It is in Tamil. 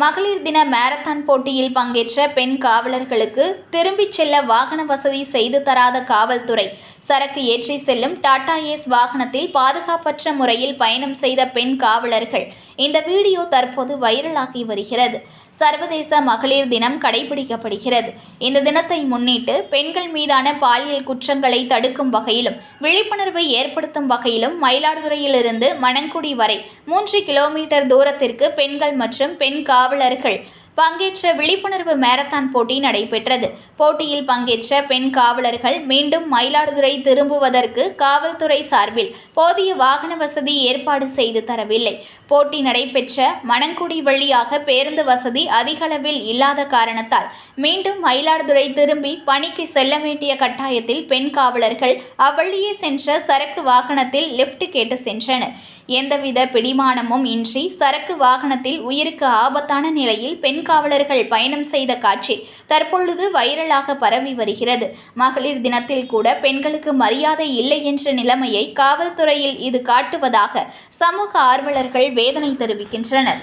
மகளிர் தின மாரத்தான் போட்டியில் பங்கேற்ற பெண் காவலர்களுக்கு திரும்பிச் செல்ல வாகன வசதி செய்து தராத காவல்துறை. சரக்கு ஏற்றி செல்லும் டாடா ஏஸ் வாகனத்தில் பாதுகாப்பற்ற முறையில் பயணம் செய்த பெண் காவலர்கள். இந்த வீடியோ தற்போது வைரலாகி வருகிறது. சர்வதேச மகளிர் தினம் கடைபிடிக்கப்படுகிறது. இந்த தினத்தை முன்னிட்டு பெண்கள் மீதான பாலியல் குற்றங்களை தடுக்கும் வகையிலும் விழிப்புணர்வை ஏற்படுத்தும் வகையிலும் மயிலாடுதுறையிலிருந்து மணங்குடி வரை மூன்று கிலோமீட்டர் தூரத்திற்கு பெண்கள் மற்றும் பெண் காவலர்கள். பங்கேற்ற விழிப்புணர்வு மாரத்தான் போட்டி நடைபெற்றது. போட்டியில் பங்கேற்ற பெண் காவலர்கள் மீண்டும் மயிலாடுதுறை திரும்புவதற்கு காவல்துறை சார்பில் போதிய வாகன வசதி ஏற்பாடு செய்து தரவில்லை. போட்டி நடைபெற்ற மணங்குடி வழியாக பேருந்து வசதி அதிகளவில் இல்லாத காரணத்தால் மீண்டும் மயிலாடுதுறை திரும்பி பணிக்கு செல்ல வேண்டிய கட்டாயத்தில் பெண் காவலர்கள் அவ்வழியே சென்ற சரக்கு வாகனத்தில் லிஃப்ட் கேட்டு சென்றனர். எந்தவித பிடிமானமும் இன்றி சரக்கு வாகனத்தில் உயிருக்கு ஆபத்தான நிலையில் பெண் காவலர்கள் பயணம் செய்த காட்சி தற்பொழுது வைரலாக பரவி வருகிறது. மகளிர் தினத்தில் கூட பெண்களுக்கு மரியாதை இல்லை என்ற நிலைமையை காவல்துறையில் இது காட்டுவதாக சமூக ஆர்வலர்கள் வேதனை தெரிவிக்கின்றனர்.